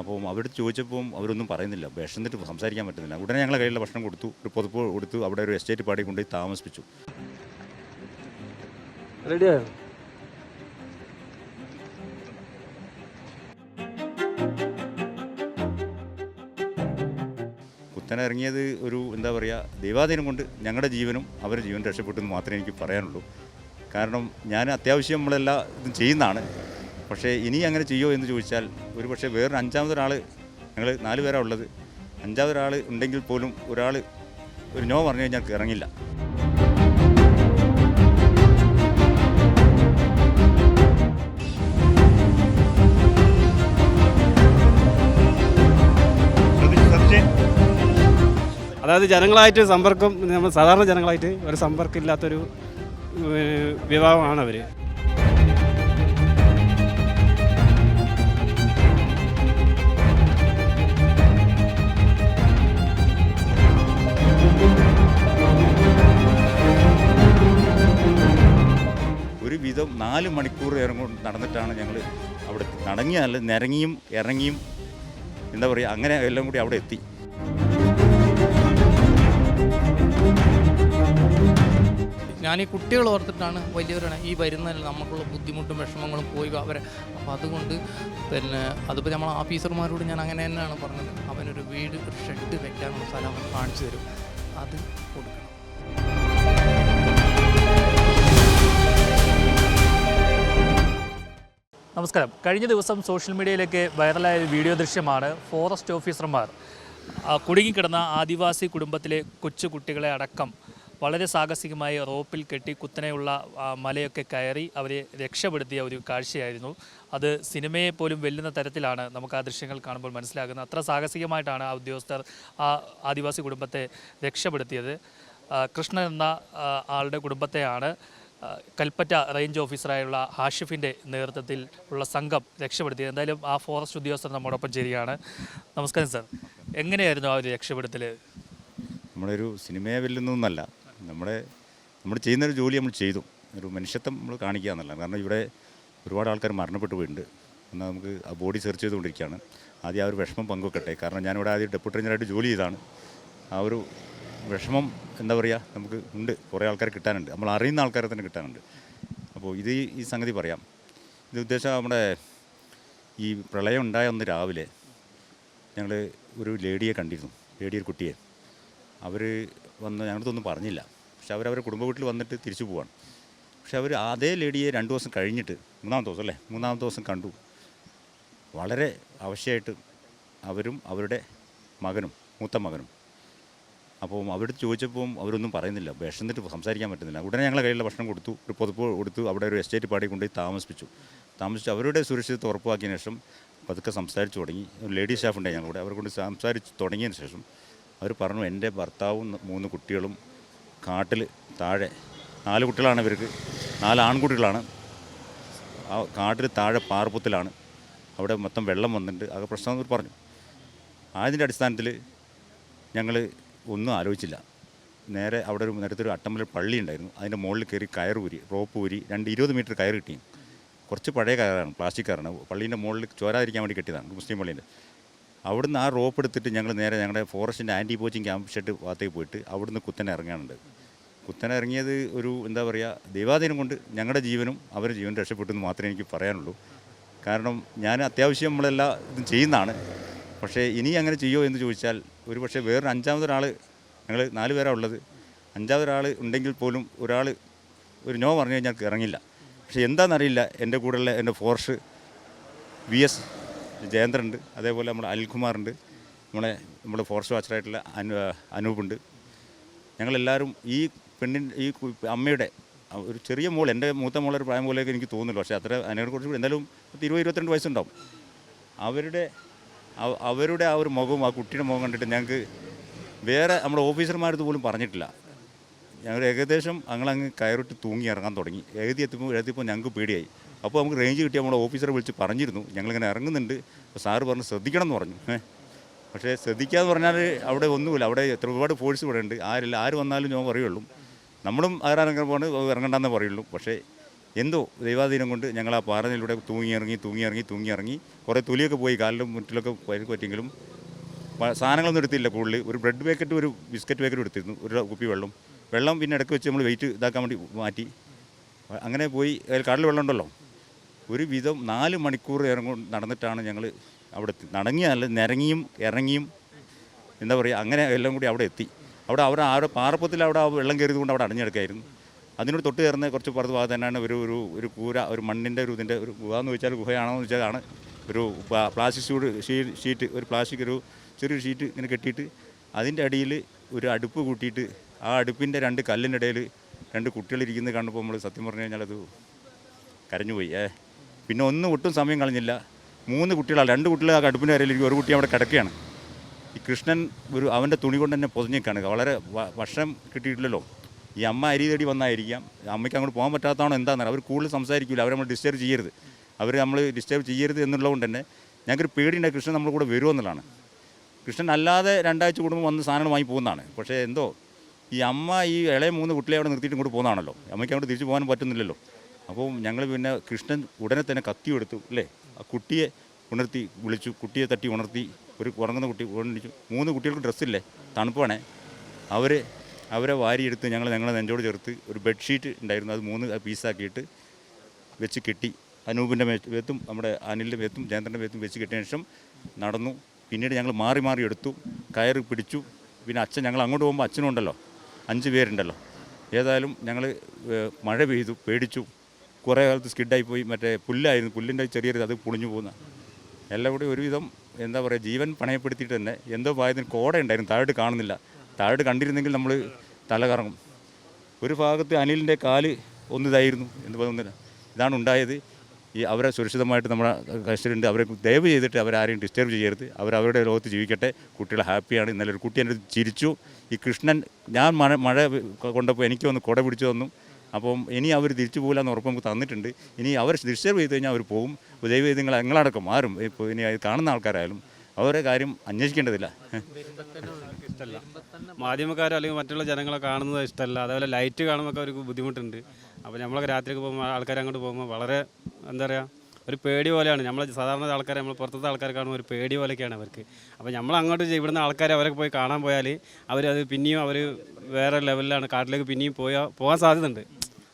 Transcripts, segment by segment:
അപ്പോൾ അവരോട് ചോദിച്ചപ്പോൾ അവരൊന്നും പറയുന്നില്ല. വിഷന്നിട്ട് സംസാരിക്കാൻ പറ്റുന്നില്ല. ഉടനെ ഞങ്ങളുടെ കയ്യിലുള്ള ഭക്ഷണം കൊടുത്തു. ഒരു പൊതുപ്പ് കൊടുത്തു. അവിടെ ഒരു എസ്റ്റേറ്റ് പാടി കൊണ്ടുപോയി താമസിപ്പിച്ചു. റെഡിയായോ കുത്തനെ ഇറങ്ങിയത് ഒരു എന്താ പറയുക ദൈവാധീനം കൊണ്ട് ഞങ്ങളുടെ ജീവനും അവരുടെ ജീവൻ രക്ഷപ്പെട്ടു എന്ന് മാത്രമേ എനിക്ക് പറയാനുള്ളൂ. കാരണം ഞാൻ അത്യാവശ്യം നമ്മളെല്ലാം ഇതും ചെയ്യുന്നതാണ്. പക്ഷേ ഇനി അങ്ങനെ ചെയ്യുമോ എന്ന് ചോദിച്ചാൽ ഒരു പക്ഷേ വേറൊരു അഞ്ചാമതൊരാൾ ഞങ്ങൾ നാല് പേരാണ് ഉള്ളത്. അഞ്ചാമതൊരാൾ ഉണ്ടെങ്കിൽ പോലും ഒരാൾ ഒരു നോ പറഞ്ഞു കഴിഞ്ഞാൽ ഇറങ്ങില്ല. അതായത് ജനങ്ങളായിട്ട് സമ്പർക്കം നമ്മൾ സാധാരണ ജനങ്ങളായിട്ട് ഒരു സമ്പർക്കം ഇല്ലാത്തൊരു ഏഹ്, വിഭാഗമാണ് അവർ വിധം നാല് മണിക്കൂർ ഇറങ്ങും നടന്നിട്ടാണ് ഞങ്ങൾ അവിടെ നടങ്ങിയല്ല നിരങ്ങിയും ഇറങ്ങിയും എന്താ പറയുക അങ്ങനെ എല്ലാം കൂടി അവിടെ എത്തി. ഞാൻ ഈ കുട്ടികൾ ഓർത്തിട്ടാണ് വലിയവരാണ് ഈ വരുന്ന നമുക്കുള്ള ബുദ്ധിമുട്ടും വിഷമങ്ങളും പോയി അവരെ. അപ്പോൾ അതുകൊണ്ട് പിന്നെ അതിപ്പോൾ നമ്മൾ ഓഫീസർമാരോട് ഞാൻ അങ്ങനെ തന്നെയാണ് പറഞ്ഞത്. അവനൊരു വീട് ഒരു ഷെഡ് വെക്കാനുള്ള സ്ഥലം അവൻ കാണിച്ചു തരും. അത് കൊടുക്കണം. നമസ്കാരം. കഴിഞ്ഞ ദിവസം സോഷ്യൽ മീഡിയയിലേക്ക് വൈറലായ ഒരു വീഡിയോ ദൃശ്യമാണ് ഫോറസ്റ്റ് ഓഫീസർമാർ കുടുങ്ങിക്കിടന്ന ആദിവാസി കുടുംബത്തിലെ കൊച്ചു കുട്ടികളെ അടക്കം വളരെ സാഹസികമായി റോപ്പിൽ കെട്ടി കുത്തനെയുള്ള മലയൊക്കെ കയറി അവരെ രക്ഷപ്പെടുത്തിയ ഒരു കാഴ്ചയായിരുന്നു. അത് സിനിമയെ പോലും വെല്ലുന്ന തരത്തിലാണ് നമുക്ക് ആ ദൃശ്യങ്ങൾ കാണുമ്പോൾ മനസ്സിലാകുന്നത്. അത്ര സാഹസികമായിട്ടാണ് ആ ഉദ്യോഗസ്ഥർ ആ ആദിവാസി കുടുംബത്തെ രക്ഷപ്പെടുത്തിയത്. കൃഷ്ണൻ എന്ന ആളുടെ കുടുംബത്തെയാണ് കൽപ്പറ്റ റേഞ്ച് ഓഫീസറായുള്ള ഹാഷിഫിന്റെ നേതൃത്വത്തിൽ ഉള്ള സംഘം രക്ഷപ്പെടുത്തിയത് എന്തായാലും ആ ഫോറസ്റ്റ് ഉദ്യോഗസ്ഥർ നമ്മോടൊപ്പം ചേരുകയാണ്. നമസ്കാരം സാർ എങ്ങനെയായിരുന്നു ആ ഒരു രക്ഷപ്പെടുത്തൽ ഒരു സിനിമയെ വെല്ലുന്നൊന്നല്ല നമ്മുടെ നമ്മൾ ചെയ്യുന്നൊരു ജോലി നമ്മൾ ചെയ്തു. ഒരു മനുഷ്യത്വം നമ്മൾ കാണിക്കുക എന്നല്ല. കാരണം ഇവിടെ ഒരുപാട് ആൾക്കാർ മരണപ്പെട്ടു പോയിട്ടുണ്ട് എന്നാൽ നമുക്ക് ആ ബോഡി സെർച്ച് ചെയ്തുകൊണ്ടിരിക്കുകയാണ്. ആദ്യം ആ ഒരു വിഷമം പങ്കുവെക്കട്ടെ. കാരണം ഞാനിവിടെ ആദ്യം ഡെപ്യൂട്ടി റേഞ്ചറായിട്ട് ജോലി ചെയ്താണ് ആ ഒരു വിഷമം എന്താ പറയുക നമുക്ക് ഉണ്ട്. കുറേ ആൾക്കാർ കിട്ടാനുണ്ട്. നമ്മൾ അറിയുന്ന ആൾക്കാരെ തന്നെ കിട്ടാനുണ്ട്. അപ്പോൾ ഇത് ഈ- സംഗതി പറയാം. ഇത് ഉദ്ദേശം നമ്മുടെ ഈ പ്രളയം ഉണ്ടായ ഒന്ന് രാവിലെ ഞങ്ങൾ ഒരു ലേഡിയെ കണ്ടിരുന്നു. ലേഡി ഒരു കുട്ടിയെ. അവർ വന്ന് ഞങ്ങളടുത്തൊന്നും പറഞ്ഞില്ല. പക്ഷെ അവരവരുടെ കുടുംബ വീട്ടിൽ വന്നിട്ട് തിരിച്ചു പോവാണ്. പക്ഷെ അവർ അതേ ലേഡിയെ രണ്ട് ദിവസം കഴിഞ്ഞിട്ട് മൂന്നാമത്തെ ദിവസം അല്ലേ? മൂന്നാമത്തെ ദിവസം കണ്ടു. വളരെ അവശ്യമായിട്ട് അവരും അവരുടെ മകനും മൂത്ത മകനും അപ്പോൾ അവരോട് ചോദിച്ചപ്പോൾ അവരൊന്നും പറയുന്നില്ല. വിഷന്നിട്ട് സംസാരിക്കാൻ പറ്റുന്നില്ല. ഉടനെ ഞങ്ങളെ കയ്യിലുള്ള ഭക്ഷണം കൊടുത്തു. ഒരു പുതപ്പ് കൊടുത്തു. അവിടെ ഒരു എസ്റ്റേറ്റ് പാടി കൊണ്ടുപോയി താമസിപ്പിച്ചു. താമസിച്ച് അവരുടെ സുരക്ഷിതത്വം ഉറപ്പാക്കിയതിന് ശേഷം പതുക്കെ സംസാരിച്ചു തുടങ്ങി. ഒരു ലേഡി സ്റ്റാഫ് ഉണ്ടായി ഞങ്ങളുടെ അവരെ കൊണ്ട് സംസാരിച്ച് തുടങ്ങിയതിന് ശേഷം അവർ പറഞ്ഞു എന്റെ ഭർത്താവും മൂന്ന് കുട്ടികളും കാട്ടിൽ താഴെ നാല് കുട്ടികളാണ് ഇവർക്ക്. നാല് ആൺകുട്ടികളാണ്. ആ കാട്ടിൽ താഴെ പാർപ്പത്തിലാണ്. അവിടെ മൊത്തം വെള്ളം വന്നിട്ടുണ്ട്. അത് പ്രശ്നം പറഞ്ഞു. അതിന്റെ അടിസ്ഥാനത്തിൽ ഞങ്ങൾ ഒന്നും ആലോചിച്ചില്ല. നേരെ അവിടെ ഒരു നേരത്തെ ഒരു അട്ടമ്പലം പള്ളി ഉണ്ടായിരുന്നു. അതിന്റെ മുകളിൽ കയറി കയർ ഊരി റോപ്പ് ഊരി രണ്ട് ഇരുപത് മീറ്റർ കയർ കിട്ടി. കുറച്ച് പഴയ കയറാണ് പ്ലാസ്റ്റിക് കയറാണ്. പള്ളീന്റെ മുകളിൽ ചോരാതിരിക്കാൻ വേണ്ടി കെട്ടിയതാണ് മുസ്ലിം പള്ളീന്റെ. അവിടുന്ന് ആ റോപ്പ് എടുത്തിട്ട് ഞങ്ങൾ നേരെ ഞങ്ങളുടെ ഫോറസ്റ്റിന്റെ ആന്റി പോച്ചിങ് ക്യാമ്പ് ഷെഡ് ഭാഗത്തേക്ക് പോയിട്ട് അവിടുന്ന് കുത്തനെ ഇറങ്ങാനുണ്ട്. കുത്തനെ ഇറങ്ങിയത് ഒരു എന്താ പറയുക ദൈവാധീനം കൊണ്ട് ഞങ്ങളുടെ ജീവനും അവരുടെ ജീവനും രക്ഷപ്പെട്ടു എന്ന് മാത്രമേ എനിക്ക് പറയാനുള്ളൂ. കാരണം ഞാൻ അത്യാവശ്യം നമ്മളെല്ലാം ഇതും ചെയ്യുന്നതാണ്. പക്ഷേ ഇനി അങ്ങനെ ചെയ്യുമോ എന്ന് ചോദിച്ചാൽ ഒരു പക്ഷേ വേറൊരു അഞ്ചാമതൊരാൾ ഞങ്ങൾ നാല് പേരാണ് ഉള്ളത്. അഞ്ചാമതൊരാൾ ഉണ്ടെങ്കിൽ പോലും ഒരാൾ ഒരു നോ പറഞ്ഞു കഴിഞ്ഞാൽ ഇറങ്ങില്ല. പക്ഷേ എന്താണെന്നറിയില്ല എന്റെ കൂടെയുള്ള എന്റെ ഫോർഷ് വി എസ് ജയേന്ദ്രനുണ്ട് അതേപോലെ നമ്മുടെ അനിൽകുമാറുണ്ട് നമ്മളെ നമ്മുടെ ഫോറസ്റ്റ് വാച്ചറായിട്ടുള്ള അനു അനൂപുണ്ട്. ഞങ്ങളെല്ലാവരും ഈ പെണ്ണിൻ ഈ അമ്മയുടെ ഒരു ചെറിയ മോൾ എന്റെ മൂത്ത മോളൊരു പ്രായം പോലെയൊക്കെ എനിക്ക് തോന്നുന്നുള്ളൂ പക്ഷേ അത്ര അതിനെക്കുറിച്ച് എന്തായാലും ഇരുപത് ഇരുപത്തിരണ്ട് വയസ്സുണ്ടാവും. അവരുടെ അവ- അവരുടെ ആ ഒരു മുഖവും ആ കുട്ടിയുടെ മുഖം കണ്ടിട്ട് ഞങ്ങൾക്ക് വേറെ നമ്മുടെ ഓഫീസർമാരത് പോലും പറഞ്ഞിട്ടില്ല. ഞങ്ങൾ ഏകദേശം ഞങ്ങളങ്ങ് കയറിട്ട് തൂങ്ങി ഇറങ്ങാൻ തുടങ്ങി. എഴുതി എത്തുമ്പോൾ എഴുതിയപ്പോൾ ഞങ്ങൾക്ക് പേടിയായി. അപ്പോൾ നമുക്ക് റേഞ്ച് കിട്ടിയ നമ്മുടെ ഓഫീസറെ വിളിച്ച് പറഞ്ഞിരുന്നു. ഞങ്ങളിങ്ങനെ ഇറങ്ങുന്നുണ്ട്. അപ്പോൾ സാറ് പറഞ്ഞ് ശ്രദ്ധിക്കണം എന്ന് പറഞ്ഞു. പക്ഷേ ശ്രദ്ധിക്കാന്ന് പറഞ്ഞാൽ അവിടെ ഒന്നുമില്ല. അവിടെ എത്ര ഒരുപാട് ഫോഴ്സ് ഇവിടെ ഉണ്ട്. ആരില്ല ആര് വന്നാലും ഞാൻ പറയുള്ളൂ. നമ്മളും ആരാണെങ്കിൽ പോകണം ഇറങ്ങണ്ടെന്നേ പറയുള്ളൂ. പക്ഷേ എന്തോ ദൈവാധീനം കൊണ്ട് ഞങ്ങൾ ആ പാറയിലൂടെ തൂങ്ങിയിറങ്ങി തൂങ്ങിയിറങ്ങി തൂങ്ങിയിറങ്ങി കുറേ തൊലിയൊക്കെ പോയി കാലിലും മുറ്റിലൊക്കെ പരിക്ക് പറ്റിയെങ്കിലും സാധനങ്ങളൊന്നും എടുത്തില്ല കൂടുതൽ. ഒരു ബ്രെഡ് പാക്കറ്റ് ഒരു ബിസ്ക്കറ്റ് പാക്കറ്റ് എടുത്തിരുന്നു ഒരു കുപ്പി വെള്ളം. വെള്ളം പിന്നെ ഇടയ്ക്ക് വെച്ച് നമ്മൾ വെയിറ്റ് ഇതാക്കാൻ വേണ്ടി മാറ്റി. അങ്ങനെ പോയി കടൽ വെള്ളം ഉണ്ടല്ലോ. ഒരു വിധം നാല് മണിക്കൂർ ഇറങ്ങും നടന്നിട്ടാണ് ഞങ്ങൾ അവിടെ നടങ്ങിയല്ല നിരങ്ങിയും ഇറങ്ങിയും എന്താ പറയുക അങ്ങനെ എല്ലാം കൂടി അവിടെ എത്തി. അവിടെ അവർ ആ പാറപ്പത്തിൽ അവിടെ വെള്ളം കയറിയതുകൊണ്ട് അവിടെ അടഞ്ഞെടുക്കായിരുന്നു അതിനോട് തൊട്ട് ചേർന്ന് കുറച്ച് പുറത്ത് ഭാഗത്ത് തന്നെയാണ് ഒരു ഒരു ഒരു കൂര ഒരു മണ്ണിന്റെ ഒരു ഇതിന്റെ ഒരു ഗുഹ എന്ന് വെച്ചാൽ ഗുഹയാണോ എന്ന് വെച്ചാൽ ഒരു പ്ലാസ്റ്റിക് ഷീറ്റ് ഒരു പ്ലാസ്റ്റിക് ഒരു ചെറിയൊരു ഷീറ്റ് ഇങ്ങനെ കെട്ടിയിട്ട് അതിന്റെ അടിയിൽ ഒരു അടുപ്പ് കൂട്ടിയിട്ട് ആ അടുപ്പിന്റെ രണ്ട് കല്ലിന്റെ ഇടയിൽ രണ്ട് കുട്ടികളിരിക്കുന്നത് കണ്ടപ്പോൾ നമ്മൾ സത്യം പറഞ്ഞു കഴിഞ്ഞാൽ അത് കരഞ്ഞുപോയി ഏ പിന്നെ ഒന്നും ഒട്ടും സമയം കളഞ്ഞില്ല. മൂന്ന് കുട്ടികളാണ് രണ്ട് കുട്ടികൾ ആ അടുപ്പിന്റെ കരയിലിരിക്കും. ഒരു കുട്ടി അവിടെ കിടക്കുകയാണ്. ഈ കൃഷ്ണൻ ഒരു അവന്റെ തുണി കൊണ്ട് തന്നെ പൊതിഞ്ഞേക്കാണ് വളരെ വർഷം കിട്ടിയിട്ടില്ലല്ലോ. ഈ അമ്മ അരി തേടി വന്നായിരിക്കാം. അമ്മയ്ക്ക് അങ്ങോട്ട് പോകാൻ പറ്റാത്തതാണോ എന്താണെന്ന് അവർ കൂടുതൽ സംസാരിക്കില്ല അവരെ നമ്മൾ ഡിസ്റ്റർബ് ചെയ്യരുത്. അവർ നമ്മൾ ഡിസ്റ്റർബ് ചെയ്യരുത് എന്നുള്ളതുകൊണ്ട് തന്നെ ഞങ്ങൾക്കൊരു പേടിയുണ്ട്. കൃഷ്ണൻ നമ്മുടെ കൂടെ വരുമോ എന്നുള്ളതാണ്. കൃഷ്ണൻ അല്ലാതെ രണ്ടാഴ്ച കൂടുമ്പോൾ വന്ന് സാധനങ്ങൾ വാങ്ങി പോകുന്നതാണ്. പക്ഷേ എന്തോ ഈ അമ്മ ഈ ഇളയ മൂന്ന് കുട്ടികളെ അവിടെ നിർത്തിയിട്ട് ഇങ്ങോട്ട് പോകുന്നതാണല്ലോ. അമ്മയ്ക്ക് അങ്ങോട്ട് തിരിച്ചു പോകാൻ പറ്റുന്നില്ലല്ലോ. അപ്പോൾ ഞങ്ങൾ പിന്നെ കൃഷ്ണൻ ഉടനെ തന്നെ കത്തി എടുത്തു അല്ലേ? ആ കുട്ടിയെ ഉണർത്തി വിളിച്ചു. കുട്ടിയെ തട്ടി ഉണർത്തി. ഒരു ഉറങ്ങുന്ന കുട്ടി ഉണർന്നിച്ചു മൂന്ന് കുട്ടികൾക്ക് ഡ്രസ്സില്ലേ തണുപ്പാണേ. അവർ അവരെ വാരിയെടുത്ത് ഞങ്ങൾ ഞങ്ങളെ നെഞ്ചോട് ചേർത്ത് ഒരു ബെഡ്ഷീറ്റ് ഉണ്ടായിരുന്നു. അത് മൂന്ന് പീസാക്കിയിട്ട് വെച്ച് കെട്ടി. അനൂപിന്റെ മേത്തും നമ്മുടെ അനിലിന്റെ മേത്തും ജയന്തന്റെ മേത്തും വെച്ച് കെട്ടിയ ശേഷം നടന്നു. പിന്നീട് ഞങ്ങൾ മാറി മാറി എടുത്തു. കയറി പിടിച്ചു. പിന്നെ അച്ഛൻ ഞങ്ങൾ അങ്ങോട്ട് പോകുമ്പോൾ അച്ഛനും ഉണ്ടല്ലോ. അഞ്ച് പേരുണ്ടല്ലോ. ഏതായാലും ഞങ്ങൾ മഴ പെയ്തു പേടിച്ചു. കുറേ കാലത്ത് സ്കിഡായി പോയി. മറ്റേ പുല്ലായിരുന്നു. പുല്ലിന്റെ ചെറിയൊരു അത് പുളിഞ്ഞു പോകുന്ന എല്ലാം കൂടി ഒരുവിധം എന്താ പറയുക ജീവൻ പണയപ്പെടുത്തിയിട്ട് തന്നെ എന്തോ പായതിന് കോട ഉണ്ടായിരുന്നു. താഴോട്ട് കാണുന്നില്ല. താഴോട്ട് കണ്ടിരുന്നെങ്കിൽ നമ്മൾ തല കറങ്ങും. ഒരു ഭാഗത്ത് അനിലിന്റെ കാൽ ഒന്നിതായിരുന്നു എന്ന് പറയുന്നില്ല ഇതാണ് ഉണ്ടായത്. ഈ അവരെ സുരക്ഷിതമായിട്ട് നമ്മുടെ കസ്റ്റഡിയുണ്ട് അവരെ ദയവ് ചെയ്തിട്ട് അവരാരെയും ഡിസ്റ്റർബ് ചെയ്യരുത്. അവർ അവരുടെ ലോകത്ത് ജീവിക്കട്ടെ. കുട്ടികൾ ഹാപ്പിയാണ് ഇന്നലെ ഒരു കുട്ടി എന്റെ ചിരിച്ചു. ഈ കൃഷ്ണൻ ഞാൻ മഴ മഴ കൊണ്ടപ്പോൾ എനിക്ക് ഒന്ന് കുട പിടിച്ചു തന്നു. അപ്പം ഇനി അവർ തിരിച്ചു പോകില്ല എന്ന് ഉറപ്പ് നമുക്ക് തന്നിട്ടുണ്ട്. ഇനി അവർ ഡിസ്റ്റർബ് ചെയ്ത് കഴിഞ്ഞാൽ അവർ പോകും. ദൈവം നിങ്ങൾ നിങ്ങളടക്കം മാറും. ഇപ്പോൾ ഇനി കാണുന്ന ആൾക്കാരായാലും അവരുടെ കാര്യം അന്വേഷിക്കേണ്ടതില്ല. മാധ്യമക്കാരോ അല്ലെങ്കിൽ മറ്റുള്ള ജനങ്ങളെ കാണുന്നത് ഇഷ്ടമല്ല അതേപോലെ ലൈറ്റ് കാണുമ്പോൾ അവർക്ക് ബുദ്ധിമുട്ടുണ്ട്. അപ്പോൾ നമ്മളൊക്കെ രാത്രിയൊക്കെ പോകുമ്പോൾ ആൾക്കാർ അങ്ങോട്ട് പോകുമ്പോൾ വളരെ എന്താ പറയുക ഒരു പേടി പോലെയാണ്. നമ്മൾ സാധാരണ ആൾക്കാരെ നമ്മൾ പുറത്തത്തെ ആൾക്കാർ കാണുമ്പോൾ ഒരു പേടി പോലെയൊക്കെയാണ് അവർക്ക്. അപ്പോൾ നമ്മൾ അങ്ങോട്ട് ഇവിടുന്ന് ആൾക്കാരെ അവരൊക്കെ പോയി കാണാൻ പോയാൽ അവരത് പിന്നെയും അവർ വേറെ ലെവലിലാണ് കാട്ടിലേക്ക് പിന്നെയും പോയാൽ പോകാൻ സാധ്യതയുണ്ട്.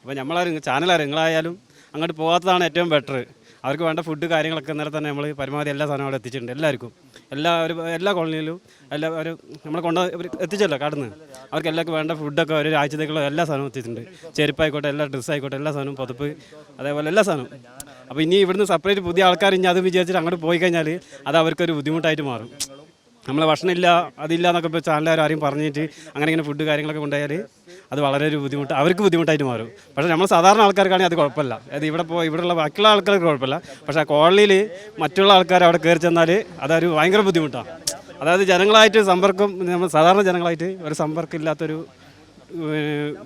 അപ്പോൾ നമ്മളാരും ചാനലാരും നിങ്ങളായാലും അങ്ങോട്ട് പോകാത്തതാണ് ഏറ്റവും ബെറ്റർ അവർക്ക് വേണ്ട ഫുഡ് കാര്യങ്ങളൊക്കെ നേരെ തന്നെ നമ്മൾ പരമാവധി എല്ലാ സാധനവും അവിടെ എത്തിച്ചിട്ടുണ്ട് എല്ലാവർക്കും. എല്ലാ ഒരു എല്ലാ കോളനിയിലും എല്ലാ ഒരു നമ്മളെ കൊണ്ട് എത്തിച്ചല്ലോ കടന്ന് അവർക്ക് എല്ലാവർക്കും വേണ്ട ഫുഡൊക്കെ ഒരു ആഴ്ചത്തേക്കുള്ള എല്ലാ സാധനവും എത്തിയിട്ടുണ്ട് ചെരുപ്പായിക്കോട്ടെ എല്ലാ ഡ്രസ്സ് ആയിക്കോട്ടെ എല്ലാ സാധനവും പുതപ്പ് അതേപോലെ എല്ലാ സാധനവും. അപ്പോൾ ഇനി ഇവിടുന്ന് സെപ്പറേറ്റ് പുതിയ ആൾക്കാർ ഇനി അത് വിചാരിച്ചിട്ട് അങ്ങോട്ട് പോയി കഴിഞ്ഞാൽ അത് അവർക്കൊരു ബുദ്ധിമുട്ടായിട്ട് മാറും. നമ്മളെ ഭക്ഷണമില്ല അതില്ല എന്നൊക്കെ ഇപ്പോൾ ചാനലുകാർ ആരും പറഞ്ഞിട്ട് അങ്ങനെ ഇങ്ങനെ ഫുഡ് കാര്യങ്ങളൊക്കെ കൊണ്ടുപോയാൽ അത് വളരെ ഒരു ബുദ്ധിമുട്ട് അവർക്ക് ബുദ്ധിമുട്ടായിട്ട് മാറും. പക്ഷേ നമ്മൾ സാധാരണ ആൾക്കാർക്കാണെങ്കിൽ അത് കുഴപ്പമില്ല. അത് ഇവിടെ പോ ഇവിടെയുള്ള ബാക്കിയുള്ള ആൾക്കാർക്ക് കുഴപ്പമില്ല. പക്ഷേ ആ കോളനിയിൽ മറ്റുള്ള ആൾക്കാർ അവിടെ കയറി ചെന്നാൽ അതൊരു ഭയങ്കര ബുദ്ധിമുട്ടാണ്. അതായത് ജനങ്ങളായിട്ട് സമ്പർക്കം നമ്മൾ സാധാരണ ജനങ്ങളായിട്ട് ഒരു സമ്പർക്കം ഇല്ലാത്തൊരു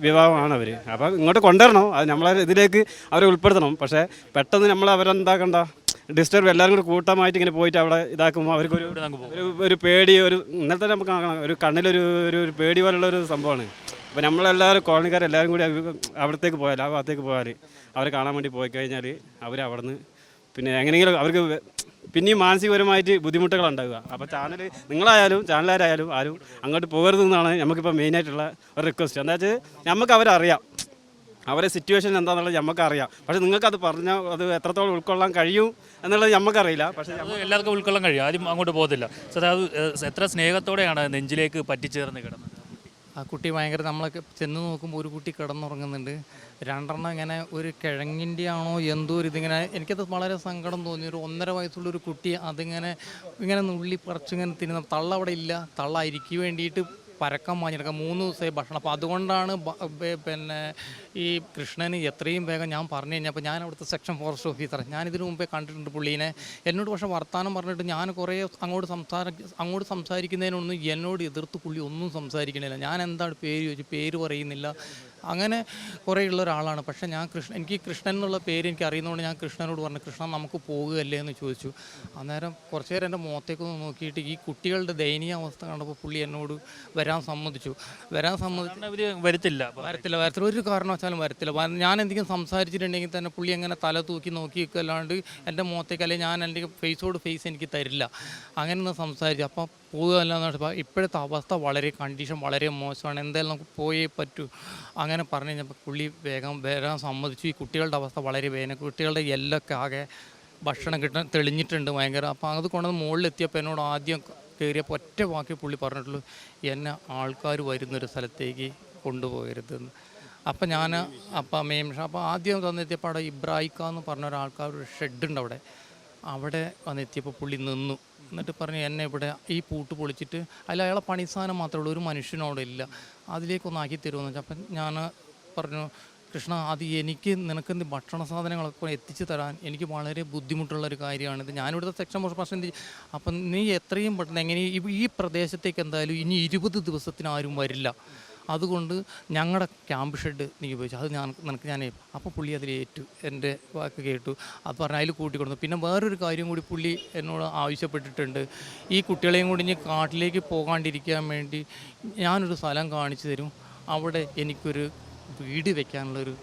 വിഭാഗമാണ് അവർ അപ്പോൾ ഇങ്ങോട്ട് കൊണ്ടുവരണം. അത് നമ്മളെ ഇതിലേക്ക് അവരെ ഉൾപ്പെടുത്തണം. പക്ഷേ പെട്ടെന്ന് നമ്മൾ അവരെന്താക്കണ്ട? ഡിസ്റ്റർബ് എല്ലാവരും കൂടി കൂട്ടമായിട്ട് ഇങ്ങനെ പോയിട്ട് അവിടെ ഇതാക്കുമ്പോൾ അവർക്ക് ഒരു ഒരു പേടി ഒരു ഇന്നലത്തെ നമുക്ക് ഒരു കണ്ണിലൊരു ഒരു ഒരു പേടി പോലുള്ള ഒരു സംഭവമാണ്. അപ്പോൾ നമ്മളെല്ലാവരും കോളനിക്കാരെല്ലാവരും കൂടി അവിടത്തേക്ക് പോയാൽ ആ ഭാഗത്തേക്ക് പോയാൽ അവരെ കാണാൻ വേണ്ടി പോയി കഴിഞ്ഞാൽ അവർ അവിടെ നിന്ന് പിന്നെ എങ്ങനെയെങ്കിലും അവർക്ക് പിന്നെയും മാനസികപരമായിട്ട് ബുദ്ധിമുട്ടുകൾ ഉണ്ടാവുക. അപ്പോൾ ചാനൽ നിങ്ങളായാലും ചാനലുകാരായാലും ആരും അങ്ങോട്ട് പോകരുതെന്നാണ് നമുക്കിപ്പോൾ മെയിനായിട്ടുള്ള ഒരു റിക്വസ്റ്റ് എന്താ വെച്ചാൽ നമുക്ക് അവരറിയാം. അവരെ സിറ്റുവേഷൻ എന്താണെന്നുള്ളത് നമുക്കറിയാം പക്ഷെ നിങ്ങൾക്കത് പറഞ്ഞാൽ അത് എത്രത്തോളം ഉൾക്കൊള്ളാൻ കഴിയും എന്നുള്ളത് നമുക്കറിയില്ല പക്ഷേ എല്ലാവർക്കും ഉൾക്കൊള്ളാൻ കഴിയും. ആരും അങ്ങോട്ട് പോകത്തില്ല. സോ അത് എത്ര സ്നേഹത്തോടെയാണ് നെഞ്ചിലേക്ക് പറ്റിച്ചേർന്ന് കിടന്നത്? ആ കുട്ടി ഭയങ്കര നമ്മളൊക്കെ ചെന്ന് നോക്കുമ്പോൾ ഒരു കുട്ടി കിടന്നുറങ്ങുന്നുണ്ട്. രണ്ടെണ്ണം ഇങ്ങനെ ഒരു കിഴങ്ങിന്റെ ആണോ എന്തോ ഒരു ഇതിങ്ങനെ എനിക്കത് വളരെ സങ്കടം തോന്നി. ഒരു ഒന്നര വയസ്സുള്ള ഒരു കുട്ടി അതിങ്ങനെ ഇങ്ങനെ നുള്ളി പറിച്ചിങ്ങനെ തിന്നുന്ന തള്ള അവിടെ ഇല്ല. തള്ള അരിക്ക് വേണ്ടിയിട്ട് പരക്കം വാങ്ങിയെടുക്കാം മൂന്ന് ദിവസമായി ഭക്ഷണം. അപ്പോൾ അതുകൊണ്ടാണ് പിന്നെ ഈ കൃഷ്ണന് എത്രയും വേഗം ഞാൻ പറഞ്ഞു കഴിഞ്ഞപ്പോൾ ഞാൻ അവിടുത്തെ സെക്ഷൻ ഫോറസ്റ്റ് ഓഫീസർ ഞാൻ ഇതിനു മുമ്പേ കണ്ടിട്ടുണ്ട് പുള്ളീനെ. എന്നോട് പക്ഷേ വർത്തമാനം പറഞ്ഞിട്ട് ഞാൻ കുറേ അങ്ങോട്ട് സംസാര അങ്ങോട്ട് സംസാരിക്കുന്നതിനൊന്നും എന്നോട് എതിർത്ത് പുള്ളി ഒന്നും സംസാരിക്കണില്ല. ഞാൻ എന്താണ് പേര് ചോദിച്ചു പേര് പറയുന്നില്ല. അങ്ങനെ കുറേ ഉള്ള ഒരാളാണ്. പക്ഷേ ഞാൻ കൃഷ്ണൻ എനിക്ക് കൃഷ്ണൻ എന്നുള്ള പേര് എനിക്ക് അറിയുന്നതുകൊണ്ട് ഞാൻ കൃഷ്ണനോട് പറഞ്ഞു കൃഷ്ണൻ നമുക്ക് പോകുകയല്ലേ എന്ന് ചോദിച്ചു. അന്നേരം കുറച്ച് നേരം എന്റെ മുഖത്തേക്കൊന്ന് നോക്കിയിട്ട് ഈ കുട്ടികളുടെ ദയനീയ അവസ്ഥ കണ്ടപ്പോൾ പുള്ളി എന്നോട് വരാൻ വരാൻ സമ്മതിച്ചു. വരാൻ സമ്മതിച്ചു വരത്തില്ല. വരത്തില്ല വരത്തില്ല. ഒരു കാരണവശാലും വരത്തില്ല. ഞാൻ എന്തെങ്കിലും സംസാരിച്ചിട്ടുണ്ടെങ്കിൽ തന്നെ പുള്ളി അങ്ങനെ തല തൂക്കി നോക്കി അല്ലാണ്ട് എന്റെ മുഖത്തേക്ക് അല്ലെങ്കിൽ ഞാൻ എന്റെ ഫേസോട് ഫേസ് എനിക്ക് തരില്ല. അങ്ങനെ ഒന്ന് സംസാരിച്ചു അപ്പം പോകുകയല്ലാന്ന് പറഞ്ഞപ്പോൾ ഇപ്പോഴത്തെ അവസ്ഥ വളരെ കണ്ടീഷൻ വളരെ മോശമാണ്. എന്തായാലും നമുക്ക് പോയേ പറ്റൂ. അങ്ങനെ പറഞ്ഞു കഴിഞ്ഞപ്പോൾ പുള്ളി വേഗം വരാൻ സമ്മതിച്ചു. ഈ കുട്ടികളുടെ അവസ്ഥ വളരെ വേദന കുട്ടികളുടെ എല്ലൊക്കെ ആകെ ഭക്ഷണം കിട്ടാൻ തെളിഞ്ഞിട്ടുണ്ട് ഭയങ്കര. അപ്പോൾ അത് കൊണ്ടുവന്ന് മുകളിലെത്തിയപ്പോൾ എന്നോട് ആദ്യം കയറിയപ്പോൾ ഒറ്റ വാക്കി പുള്ളി പറഞ്ഞിട്ടുള്ളൂ എന്നെ ആൾക്കാർ വരുന്നൊരു സ്ഥലത്തേക്ക് കൊണ്ടുപോകരുതെന്ന്. അപ്പം ഞാൻ അപ്പം മെയിൻ അപ്പോൾ ആദ്യം വന്നെത്തിയപ്പോൾ അവിടെ ഇബ്രാഹിക്ക എന്ന് പറഞ്ഞ ഒരാൾക്കാർ ഒരു ഷെഡുണ്ട് അവിടെ. അവിടെ വന്നെത്തിയപ്പോൾ പുള്ളി നിന്നു. എന്നിട്ട് പറഞ്ഞു എന്നെ ഇവിടെ ഈ പൂട്ട് പൊളിച്ചിട്ട് അതിൽ അയാളെ പണി സാധനം മാത്രമേ ഉള്ളൂ ഒരു മനുഷ്യനോടെ ഇല്ല അതിലേക്കൊന്ന് തരുമെന്ന് വെച്ചാൽ അപ്പം ഞാൻ പറഞ്ഞു കൃഷ്ണ അത് എനിക്ക് നിനക്ക് ഭക്ഷണ സാധനങ്ങളൊക്കെ എത്തിച്ചു തരാൻ എനിക്ക് വളരെ ബുദ്ധിമുട്ടുള്ള ഒരു കാര്യമാണ്. ഇത് ഞാനിവിടുത്തെ സെക്ഷൻ എന്ത് അപ്പം നീ എത്രയും പെട്ടെന്ന് എങ്ങനെ ഈ- പ്രദേശത്തേക്ക് എന്തായാലും ഇനി ഇരുപത് ദിവസത്തിന് ആരും വരില്ല. അതുകൊണ്ട് ഞങ്ങളുടെ ക്യാമ്പ് ഷെഡ് നീ ഉപയോഗിച്ചു അത് ഞാൻ നിനക്ക് ഞാൻ അപ്പോൾ പുള്ളി അതിൽ ഏറ്റു. എന്റെ വാക്ക് കേട്ടു. അത് പറഞ്ഞാൽ അതിൽ കൂട്ടിക്കൊടുത്തു. പിന്നെ വേറൊരു കാര്യം കൂടി പുള്ളി എന്നോട് ആവശ്യപ്പെട്ടിട്ടുണ്ട്. ഈ കുട്ടികളെയും കൂടി ഇനി കാട്ടിലേക്ക് പോകാണ്ടിരിക്കാൻ വേണ്ടി ഞാനൊരു സ്ഥലം കാണിച്ചു തരും. അവിടെ എനിക്കൊരു വീട് വെക്കാനുള്ളൊരു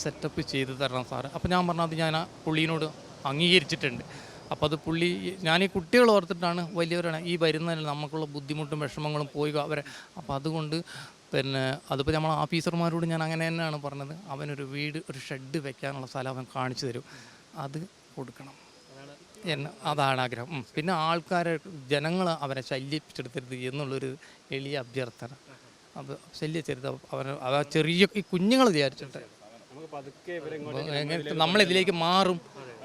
സെറ്റപ്പ് ചെയ്ത് തരണം സാറ് അപ്പോൾ ഞാൻ പറഞ്ഞത് ഞാൻ ആ പുള്ളീനോട് അംഗീകരിച്ചിട്ടുണ്ട്. അപ്പോൾ അത് പുള്ളി ഞാൻ ഈ കുട്ടികൾ ഓർത്തിട്ടാണ് വലിയവരാണ്. ഈ വരുന്നതിൽ നമുക്കുള്ള ബുദ്ധിമുട്ടും വിഷമങ്ങളും പോയി അവരെ. അപ്പോൾ അതുകൊണ്ട് പിന്നെ അതിപ്പോൾ നമ്മൾ ഓഫീസർമാരോട് ഞാൻ അങ്ങനെ തന്നെയാണ് പറഞ്ഞത്. അവനൊരു വീട് ഒരു ഷെഡ് വെക്കാനുള്ള സ്ഥലം അവൻ കാണിച്ചു തരും. അത് കൊടുക്കണം. എന്നെ അതാണ് ആഗ്രഹം. പിന്നെ ആൾക്കാരെ ജനങ്ങൾ അവരെ ശല്യപ്പിച്ചെടുത്തരുത് എന്നുള്ളൊരു എളിയ അഭ്യർത്ഥന. അത് ശല്യച്ചരുത് അവർ അവ ചെറിയ ഈ കുഞ്ഞുങ്ങൾ വിചാരിച്ചിട്ട്. എങ്ങനെ നമ്മളിതിലേക്ക് മാറും.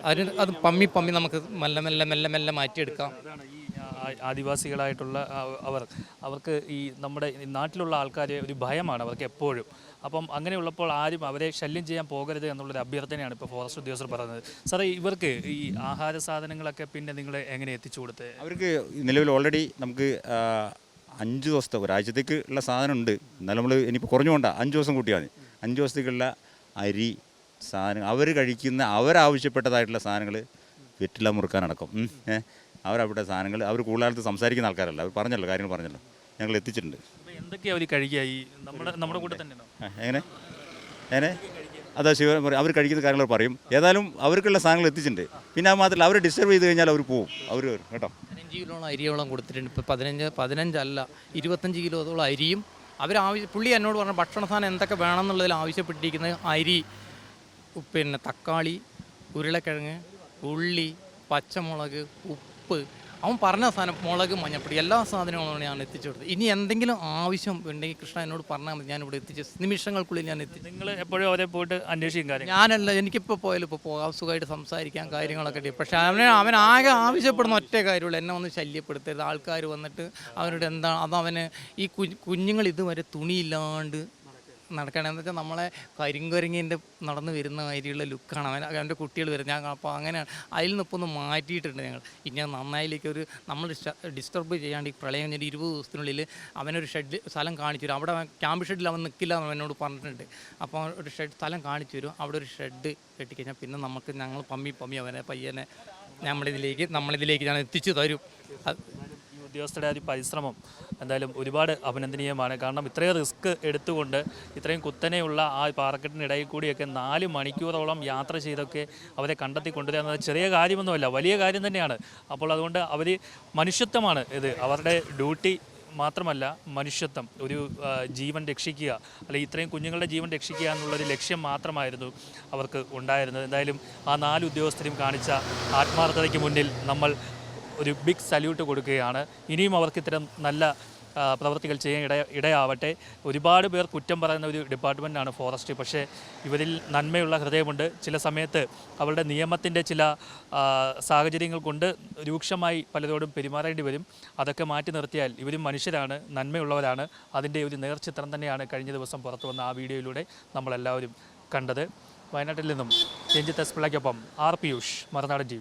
അതിന് അത് പമ്മി പമ്മി നമുക്ക് മെല്ലെ മെല്ലെ മെല്ലെ മെല്ലെ മാറ്റിയെടുക്കാം. ആദിവാസികളായിട്ടുള്ള അവർ അവർക്ക് ഈ നമ്മുടെ നാട്ടിലുള്ള ആൾക്കാർ ഒരു ഭയമാണ് അവർക്ക് എപ്പോഴും. അപ്പം അങ്ങനെയുള്ളപ്പോൾ ആരും അവരെ ശല്യം ചെയ്യാൻ പോകരുത് എന്നുള്ളൊരു അഭ്യർത്ഥനയാണ് ഇപ്പോൾ ഫോറസ്റ്റ് ഉദ്യോഗസ്ഥർ പറയുന്നത്. സാറേ ഇവർക്ക് ഈ ആഹാര സാധനങ്ങളൊക്കെ പിന്നെ നിങ്ങൾ എങ്ങനെ എത്തിച്ചു കൊടുത്തത് അവർക്ക് നിലവിൽ ഓൾറെഡി നമുക്ക് അഞ്ച് ദിവസത്തെ ഒരാഴ്ചത്തേക്ക് ഉള്ള സാധനം ഉണ്ട് എന്നാലും നമ്മൾ ഇനിയിപ്പോൾ കുറഞ്ഞുകൊണ്ട അഞ്ച് ദിവസം കൂട്ടിയാൽ മതി. അഞ്ച് ദിവസത്തേക്കുള്ള അരി സാധനം അവർ കഴിക്കുന്ന അവരാവശ്യപ്പെട്ടതായിട്ടുള്ള സാധനങ്ങൾ വെറ്റില മുറുക്കാനടക്കം. അവരവിടെ സാധനങ്ങൾ അവർ കൂടുതലായിട്ട് സംസാരിക്കുന്ന ആൾക്കാരല്ല. അവർ പറഞ്ഞല്ലോ കാര്യങ്ങൾ പറഞ്ഞല്ലോ. ഞങ്ങൾ എത്തിച്ചിട്ടുണ്ട്. എന്തൊക്കെയാണ് അവർ കഴിക്കുക ഈ നമ്മുടെ നമ്മുടെ കൂടെ തന്നെ എങ്ങനെ? എങ്ങനെ? അതാ ശിവ അവർ കഴിക്കുന്ന കാര്യങ്ങൾ പറയും. ഏതായാലും അവർക്കുള്ള സാധനങ്ങൾ എത്തിച്ചിട്ടുണ്ട്. പിന്നെ അത് മാത്രമല്ല അവർ ഡിസ്റ്റർബ് ചെയ്ത് കഴിഞ്ഞാൽ അവർ പോവും. അവർ കേട്ടോ. പതിനഞ്ച് കിലോളം അരിയോളം കൊടുത്തിട്ടുണ്ട്. ഇപ്പോൾ പതിനഞ്ച് പതിനഞ്ചല്ല ഇരുപത്തഞ്ച് കിലോത്തോളം അരിയും. അവർ ആവശ്യം പുള്ളി എന്നോട് പറഞ്ഞ ഭക്ഷണ സാധനം എന്തൊക്കെ വേണം എന്നുള്ളതിൽ ആവശ്യപ്പെട്ടിരിക്കുന്നത് അരി പിന്നെ തക്കാളി ഉരുളക്കിഴങ്ങ് ഉള്ളി പച്ചമുളക് ഉപ്പ് അവൻ പറഞ്ഞ സാധനം മുളക് മഞ്ഞപ്പൊടി എല്ലാ സാധനങ്ങളും ഞാൻ എത്തിച്ചു കൊടുത്തത് ഇനി എന്തെങ്കിലും ആവശ്യം ഉണ്ടെങ്കിൽ കൃഷ്ണ എന്നോട് പറഞ്ഞാൽ മതി. ഞാനിവിടെ എത്തിച്ച് നിമിഷങ്ങൾക്കുള്ളിൽ ഞാൻ എത്തിച്ചു നിങ്ങൾ എപ്പോഴും അവരെ പോയിട്ട് അന്വേഷിക്കും കാര്യം ഞാനല്ല എനിക്കിപ്പോൾ പോയാലും ഇപ്പോൾ പോകാം. സുഖമായിട്ട് സംസാരിക്കാൻ കാര്യങ്ങളൊക്കെ ഉണ്ട് പക്ഷേ അവനെ അവൻ ആകെ ആവശ്യപ്പെടുന്ന ഒറ്റ കാര്യമുള്ളൂ. എന്നെ ഒന്ന് ശല്യപ്പെടുത്തരുത്. ആൾക്കാർ വന്നിട്ട് അവനോട് എന്താണ് അത് അവന് ഈ കുഞ്ഞുങ്ങൾ ഇതുവരെ തുണിയില്ലാണ്ട് നടക്കണം എന്ന് വെച്ചാൽ നമ്മളെ കരിങ്കുരങ്ങിന്റെ നടന്ന് വരുന്ന മാതിരിയുള്ള ലുക്കാണ്. അവൻ അവന്റെ കുട്ടികൾ വരുന്നത്. ഞാൻ അപ്പോൾ അങ്ങനെയാണ്. അതിൽ നിന്നിപ്പോൾ ഒന്ന് മാറ്റിയിട്ടുണ്ട് ഞങ്ങൾ. ഇനി നന്നായിലേക്ക് ഒരു നമ്മൾ ഡിസ്റ്റർബ് ചെയ്യാണ്ട് ഈ പ്രളയം കഴിഞ്ഞിട്ട് ഇരുപത് ദിവസത്തിനുള്ളിൽ അവനൊരു ഷെഡ് സ്ഥലം കാണിച്ചു തരും. അവിടെ ക്യാമ്പ് ഷെഡിൽ അവൻ നിൽക്കില്ല എന്ന് എന്നോട് പറഞ്ഞിട്ടുണ്ട്. അപ്പോൾ ഒരു ഷെഡ് സ്ഥലം കാണിച്ചു തരും. അവിടെ ഒരു ഷെഡ് കെട്ടിക്കഴിഞ്ഞാൽ പിന്നെ നമുക്ക് ഞങ്ങൾ പമ്മി പമ്മി അവനെ പയ്യനെ നമ്മളിതിലേക്ക് നമ്മളിതിലേക്ക് ഞാൻ എത്തിച്ചു തരും. ഉദ്യോഗസ്ഥരുടെ ഒരു പരിശ്രമം എന്തായാലും ഒരുപാട് അഭിനന്ദനീയമാണ്. കാരണം ഇത്രയും റിസ്ക് എടുത്തുകൊണ്ട് ഇത്രയും കുത്തനെയുള്ള ആ പാറക്കെട്ടിനിടയിൽ കൂടിയൊക്കെ നാല് മണിക്കൂറോളം യാത്ര ചെയ്തൊക്കെ അവരെ കണ്ടെത്തി കൊണ്ടുവരിക എന്നത് ചെറിയ കാര്യമൊന്നുമല്ല വലിയ കാര്യം തന്നെയാണ്. അപ്പോൾ അതുകൊണ്ട് അവർ മനുഷ്യത്വമാണ് ഇത്. അവരുടെ ഡ്യൂട്ടി മാത്രമല്ല മനുഷ്യത്വം ഒരു ജീവൻ രക്ഷിക്കുക അല്ലെങ്കിൽ ഇത്രയും കുഞ്ഞുങ്ങളുടെ ജീവൻ രക്ഷിക്കുക എന്നുള്ളൊരു ലക്ഷ്യം മാത്രമായിരുന്നു അവർക്ക് ഉണ്ടായിരുന്നത്. എന്തായാലും ആ നാല് ഉദ്യോഗസ്ഥരും കാണിച്ച ആത്മാർത്ഥതയ്ക്ക് മുന്നിൽ നമ്മൾ ഒരു ബിഗ് സല്യൂട്ട് കൊടുക്കുകയാണ്. ഇനിയും അവർക്ക് ഇത്തരം നല്ല പ്രവൃത്തികൾ ചെയ്യാൻ ഇട ഇടയാവട്ടെ. ഒരുപാട് പേർ കുറ്റം പറയുന്ന ഒരു ഡിപ്പാർട്ട്മെന്റാണ് ഫോറസ്റ്റ് പക്ഷേ ഇവരിൽ നന്മയുള്ള ഹൃദയമുണ്ട്. ചില സമയത്ത് അവരുടെ നിയമത്തിന്റെ ചില സാഹചര്യങ്ങൾ കൊണ്ട് രൂക്ഷമായി പലരോടും പെരുമാറേണ്ടി വരും. അതൊക്കെ മാറ്റി നിർത്തിയാൽ ഇവരും മനുഷ്യരാണ് നന്മയുള്ളവരാണ്. അതിന്റെ ഒരു നേർചിത്രം തന്നെയാണ് കഴിഞ്ഞ ദിവസം പുറത്തു വന്ന ആ വീഡിയോയിലൂടെ നമ്മളെല്ലാവരും കണ്ടത്. വയനാട്ടിൽ നിന്നും രഞ്ജിത്ത് എസ് പിള്ളയ്ക്കൊപ്പം ആർ പിയൂഷ് മറുനാടൻ ടി